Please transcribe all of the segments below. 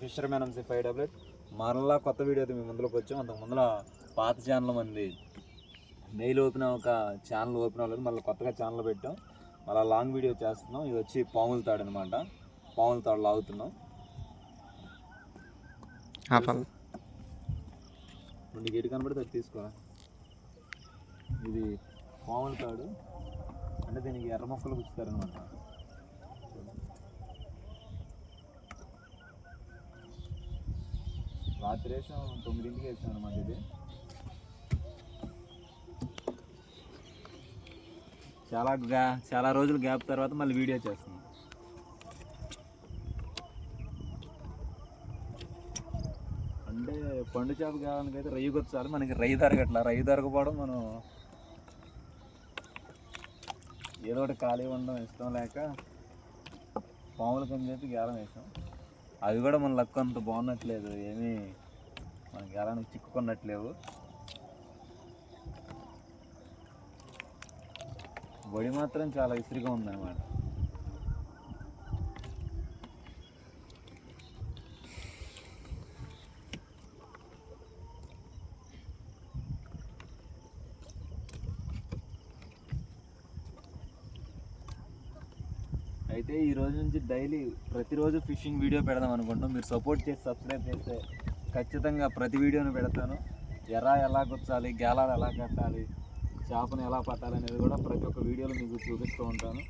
Fissure man five డబ్లెట్ మరలా కొత్త వీడియోతో మీ ముందులోకి వచ్చాం. అంతకు ముందర పాత ఛానల్ మంది మెయిల్ ఓపెన్ ఒక ఛానల్ ఓపెన్ అవ్వలేదు. మళ్ళీ కొత్తగా ఛానల్ పెట్టాం. మళ్ళీ లాంగ్ వీడియో చేస్తున్నాం. ఇది వచ్చి పాముల తాడు అనమాట పాముల తాడు లాగుతున్నాం. రెండు గేటు కనబడితే అది తీసుకో. ఇది పాముల తాడు. అంటే దీనికి ఎర్ర మొక్కలు గుచ్చుతారనమాట రాత్రి వేసాం తొమ్మిదింటికి వేసాం అనమాట ఇది. చాలా గ్యా చాలా రోజులు గ్యాప్ తర్వాత మళ్ళీ వీడియో చేస్తున్నాం. అంటే పండు చేప కావాలని అయితే రయ్యి కొచ్చాలి మనకి రయ్యి దొరకట్లా. రయ్యి దొరకపోవడం మనం ఏదో ఒకటి ఖాళీ ఉండడం ఇష్టం లేక పాముల కింద చెప్పి గేలం వేసాం. అవి కూడా మన లక్ అంత బాగున్నట్లేదు. ఏమీ మన గేలానికి చిక్కుకున్నట్లేవు. బడి మాత్రం చాలా ఇసురుగా ఉందన్నమాట. అయితే ఈ రోజు నుంచి డైలీ ప్రతిరోజు ఫిషింగ్ వీడియో పెడదాం అనుకుంటాం మీరు సపోర్ట్ చేసి సబ్స్క్రైబ్ చేస్తే ఖచ్చితంగా ప్రతి వీడియోను పెడతాను. ఎర్ర ఎలా గుచ్చాలి గేలాలు ఎలా కట్టాలి చేపను ఎలా పట్టాలి అనేది కూడా ప్రతి ఒక్క వీడియోలో మీకు చూపిస్తూ ఉంటాను.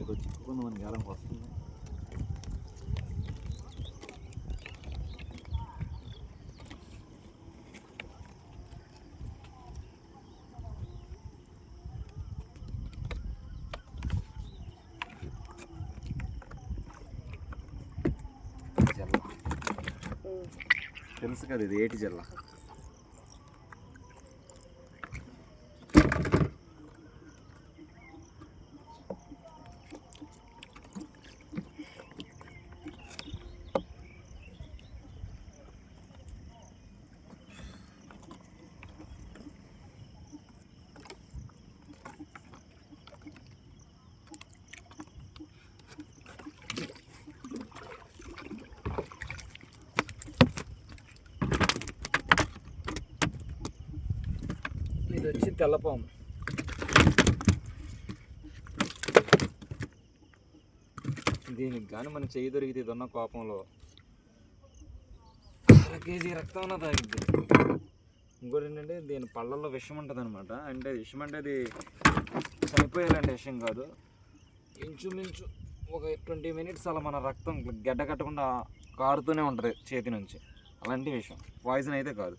ఏదో చిక్కుకుంది మన వస్తుంది జల్ల తెలుసు కదా ఇది ఏటి జిల్లా ఇది వచ్చి తెల్లపాము దీనికి కానీ మన చేయి దొరికితే ఇది ఉన్న కోపంలో. అర కేజీ రక్తం ఉన్న తాగిద్ది. ఇంకోటి ఏంటంటే దీని పళ్ళల్లో విషం ఉంటుంది అనమాట అంటే విషం అంటే అది చనిపోయేలాంటి విషయం కాదు. ఇంచుమించు ఒక ట్వంటీ మినిట్స్ అలా మన రక్తం గడ్డ కట్టకుండా కారుతూనే ఉంటుంది చేతి నుంచి. అలాంటి విషయం పాయిజన్ అయితే కాదు.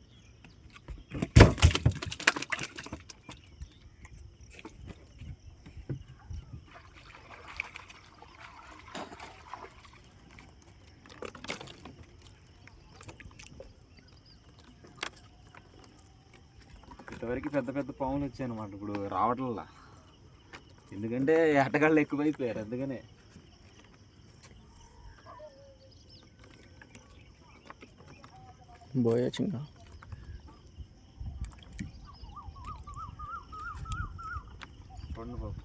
ఇంతవరకు పెద్ద పెద్ద పాములు వచ్చాయి అనమాట ఇప్పుడు రావట్లా ఎందుకంటే ఎట్టగాళ్ళు ఎక్కువైపోయారు అందుకనే. పోయొచ్చు ఇంకా చూడండి బాబు.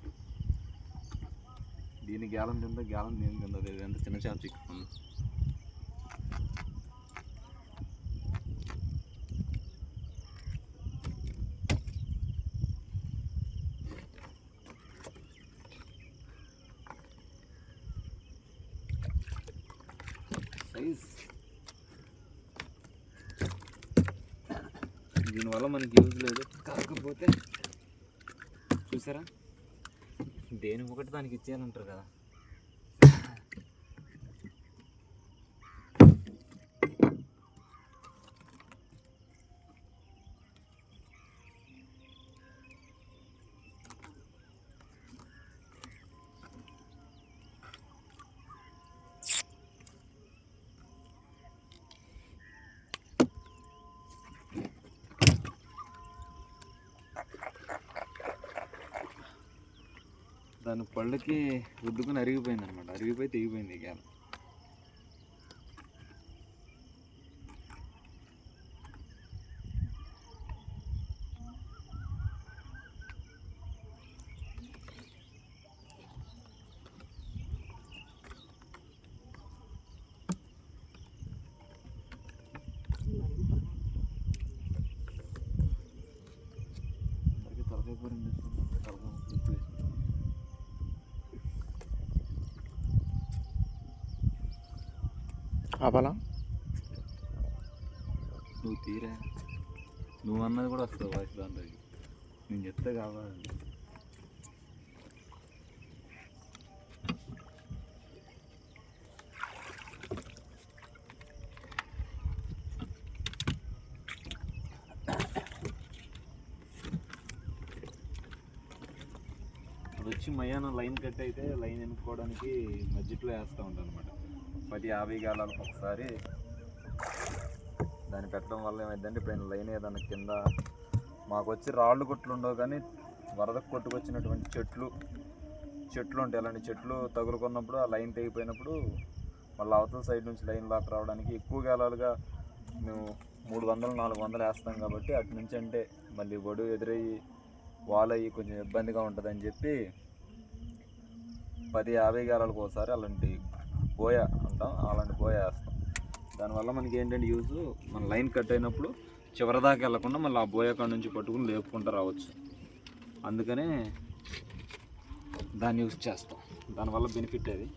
దీని గ్యాలం తిందా గ్యాలం నేను తిందా ఎంత చిన్న చేప చిక్కుకుంది దీనివల్ల మనకి యూజ్ లేదు. కాకపోతే చూసారా? దేని ఒకటి దానికి ఇచ్చేయాలంటారు కదా. దాని పళ్ళకి రుద్దుకుని అరిగిపోయింది అనమాట అరిగిపోయి తెగిపోయింది ఈ గేల అయిపోయింది తలకాయ ఉప్పు వేసి. ఆపాలా? నువ్వు తీరా. నువ్వు అన్నది కూడా వస్తుంది వాయిస్ దాంట్లోకి నేను చెప్తే కావాలి. వచ్చి మయానం లైన్ కట్ అయితే లైన్ ఎన్నుకోవడానికి మధ్యలో వేస్తూ ఉంటాను అనమాట పది యాభై గాలాలకు ఒకసారి దాన్ని పెట్టడం వల్ల ఏమైందంటే ఇప్పుడు లైన్ ఏదన్నా కింద మాకు వచ్చి రాళ్ళు కొట్లు ఉండవు కానీ వరదకు కొట్టుకొచ్చినటువంటి చెట్లు చెట్లు ఉంటాయి. అలాంటి చెట్లు తగులుకున్నప్పుడు ఆ లైన్ తెగిపోయినప్పుడు మళ్ళీ అవతల సైడ్ నుంచి లైన్ లాక్ రావడానికి ఎక్కువ గాలాలుగా మేము మూడు వందలు నాలుగు వందలు వేస్తాం కాబట్టి అటు నుంచి అంటే మళ్ళీ ఒడు ఎదురయ్యి వాల్ అయ్యి కొంచెం ఇబ్బందిగా ఉంటుందని చెప్పి పది యాభై గాలాలకు ఒకసారి అలాంటి బోయ ఉంటాం అలాంటి పోయేస్తాం దానివల్ల మనకి ఏంటంటే యూజ్ మన లైన్ కట్ అయినప్పుడు చివరి దాకా వెళ్ళకుండా మళ్ళీ ఆ బోయే కాడ నుంచి పట్టుకుని లేపుకుంటూ రావచ్చు. అందుకనే దాన్ని యూజ్ చేస్తాం. దానివల్ల బెనిఫిట్ అది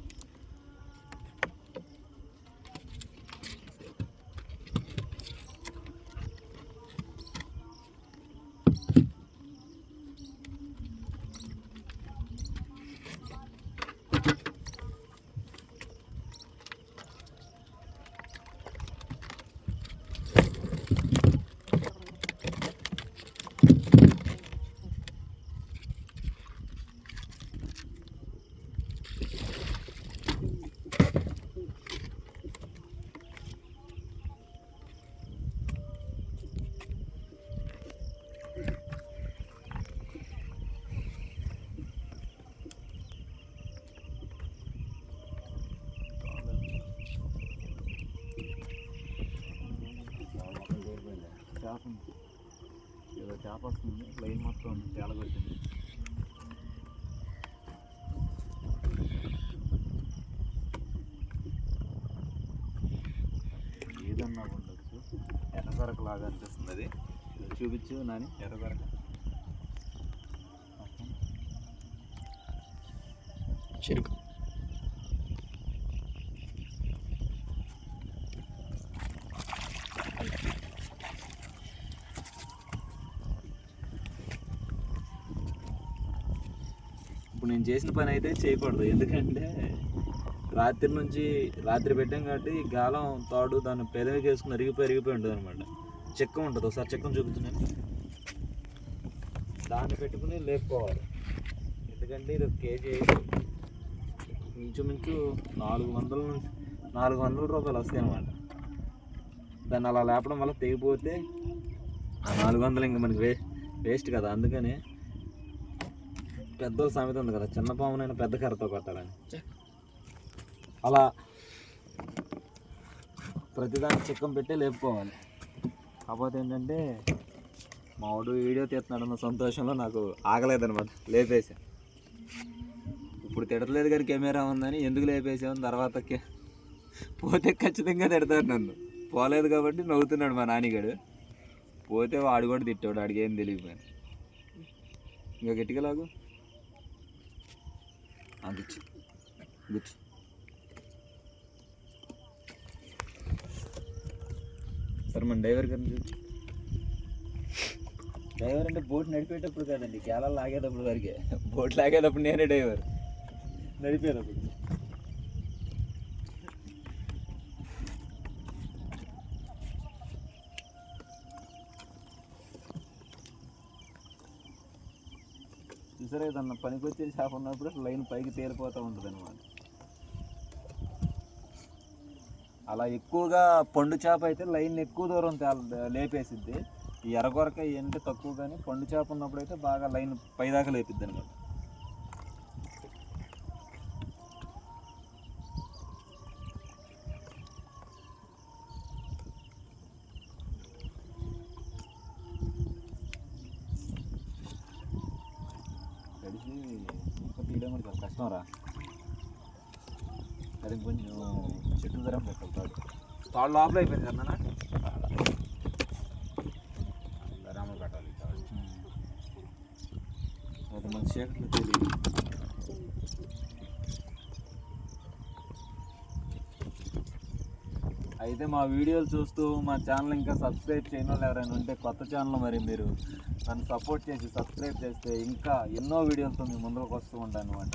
చేప ఉంది. ఏదో చేప వస్తుంది లైన్ మొత్తం తేలగొట్టింది. ఏదన్నా ఉండొచ్చు. ఎర్రగరక లాగా అనిపిస్తుంది అది. చూపించు నాని ఎర్రగరక చెరుకు ఇప్పుడు నేను చేసిన పని అయితే చేయకూడదు. ఎందుకంటే రాత్రి నుంచి రాత్రి పెట్టాం కాబట్టి గాలం తాడు దాన్ని పెదవికి వేసుకుని అరిగిపోయి అరిగిపోయి ఉంటుంది అనమాట చెక్క ఉంటుంది ఒకసారి చెక్కను చూపుతున్నాను దాన్ని పెట్టుకుని లేపుకోవాలి. ఎందుకంటే ఇది ఒక కేజీ ఇంచుమించు నాలుగు వందల నుంచి నాలుగు వందల రూపాయలు వస్తాయి అనమాట దాన్ని అలా లేపడం వల్ల తెగిపోతే ఆ నాలుగు వందలు ఇంకా మనకి వే వేస్ట్ కదా. అందుకని పెద్దోళ్ళ సామెత ఉంది కదా చిన్న పామునైనా పెద్ద కర్రతో కొట్టాలని. అలా ప్రతిదానికి చిక్కం పెట్టి లేపుకోవాలి. కాకపోతే ఏంటంటే మా వాడు వీడియో తీస్తున్నాడన్న సంతోషంలో నాకు ఆగలేదనమాట లేపేసా ఇప్పుడు తిడతలేదు కానీ కెమెరా ఉందని ఎందుకు లేపేసామని తర్వాత పోతే ఖచ్చితంగా తిడతాడు నన్ను. పోలేదు కాబట్టి నవ్వుతున్నాడు మా నాన్నగాడు. పోతే వాడు కూడా తిట్టాడు ఏం తెలియదు ఇంకా గట్టిగా లాగు. గుచ్చు. గుచ్చు. సరే మన డ్రైవర్ గారిని డ్రైవర్ అంటే బోట్ నడిపేటప్పుడు కదండి కేరళ లాగేటప్పుడు వరకే. బోట్ లాగేటప్పుడు నేనే డ్రైవర్. నడిపేటప్పుడు. చూసారా ఏదన్నా పనికి వచ్చే చేప ఉన్నప్పుడు లైన్ పైకి తేలిపోతూ ఉంటుంది అనమాట అలా ఎక్కువగా పండు చేప అయితే లైన్ ఎక్కువ దూరం లేపేసిద్ది. ఈ ఎర్రగొరక ఏంటంటే తక్కువ కానీ పండు చేప ఉన్నప్పుడు అయితే బాగా లైన్ పైదాకా లేపిద్ది అనమాట కూడా చాలా కష్టం రా అది కొంచెం చెట్టు ధర పెట్టాలి తాడు లోపల అయిపోయింది కదా ధరాములు పెట్టాలి తాడు. అది మన చీకట్లో తెలియదు. అయితే మా వీడియోలు చూస్తూ మా ఛానల్ ఇంకా సబ్స్క్రైబ్ చేయని వాళ్ళు ఎవరైనా ఉంటే కొత్త ఛానల్ మరి మీరు నన్ను సపోర్ట్ చేసి సబ్స్క్రైబ్ చేస్తే ఇంకా ఎన్నో వీడియోలతో మీ ముందుకు వస్తూ ఉంటాను అనమాట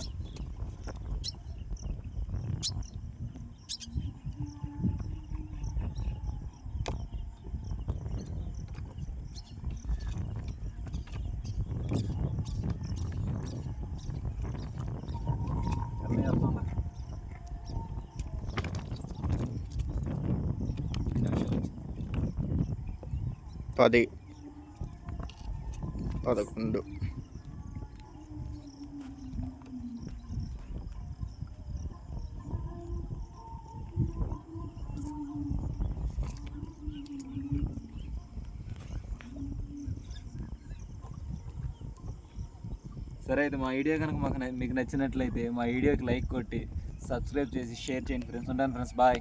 పది. పదకొండు. సరే అయితే మా వీడియో కనుక మాకు మీకు నచ్చినట్లయితే మా వీడియోకి లైక్ కొట్టి సబ్స్క్రైబ్ చేసి షేర్ చేయండి ఫ్రెండ్స్. ఉంటాను ఫ్రెండ్స్. బాయ్.